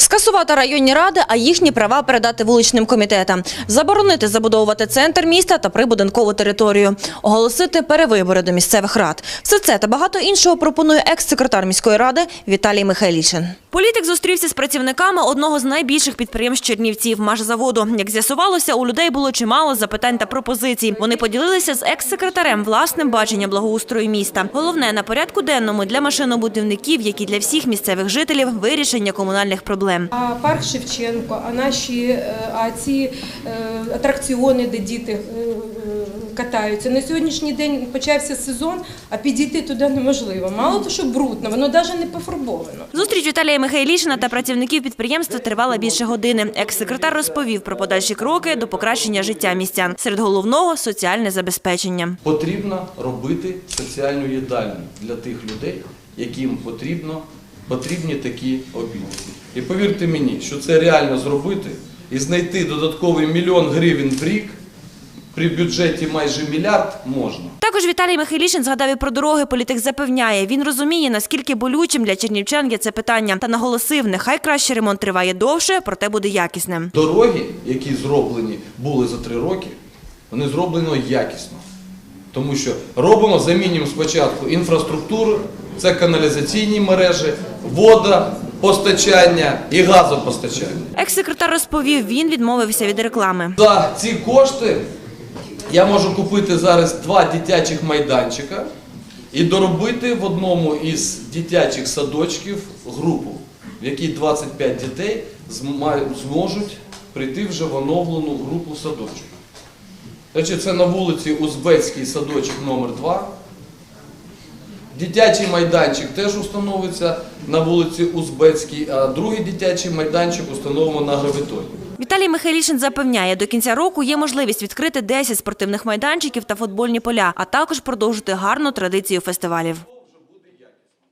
Скасувати районні ради, а їхні права передати вуличним комітетам, заборонити забудовувати центр міста та прибудинкову територію, оголосити перевибори до місцевих рад. Все це та багато іншого пропонує екс-секретар міської ради Віталій Михайлішин. Політик зустрівся з працівниками одного з найбільших підприємств Чернівців – Машзаводу. Як з'ясувалося, у людей було чимало запитань та пропозицій. Вони поділилися з екс-секретарем власним баченням благоустрою міста. Головне на порядку денному для машинобудівників, як і для всіх місцевих жителів, вирішення комунальних проблем. А парк Шевченко, а наші е, а ці е, атракціони, де діти е, катаються. На сьогоднішній день почався сезон, а підійти туди неможливо. Мало того, що брудно, воно навіть не пофарбовано. Зустріч Віталія Михайлішина та працівників підприємства тривала більше години. Екс-секретар розповів про подальші кроки до покращення життя містян. Серед головного – соціальне забезпечення. Потрібно робити соціальну їдальню для тих людей, яким потрібно, потрібні такі обіди. І повірте мені, що це реально зробити і знайти додатковий мільйон гривень в рік при бюджеті майже мільярд можна. Також Віталій Михайлішин згадав і про дороги. Політик запевняє, він розуміє, наскільки болючим для чернівчан є це питання. Та наголосив, нехай краще ремонт триває довше, проте буде якісним. Дороги, які зроблені були за три роки, вони зроблені якісно. Тому що робимо, замінюємо спочатку інфраструктуру, це каналізаційні мережі, вода, постачання і газопостачання. Екс-секретар розповів, він відмовився від реклами. За ці кошти я можу купити зараз два дитячих майданчика і доробити в одному із дитячих садочків групу, в якій 25 дітей зможуть прийти вже в оновлену групу садочок. Значить, це на вулиці Узбецький садочок номер 2 Дитячий майданчик теж установиться на вулиці Узбецькій, а другий дитячий майданчик установимо на гравітоні. Віталій Михайлішин запевняє, до кінця року є можливість відкрити 10 спортивних майданчиків та футбольні поля, а також продовжити гарну традицію фестивалів.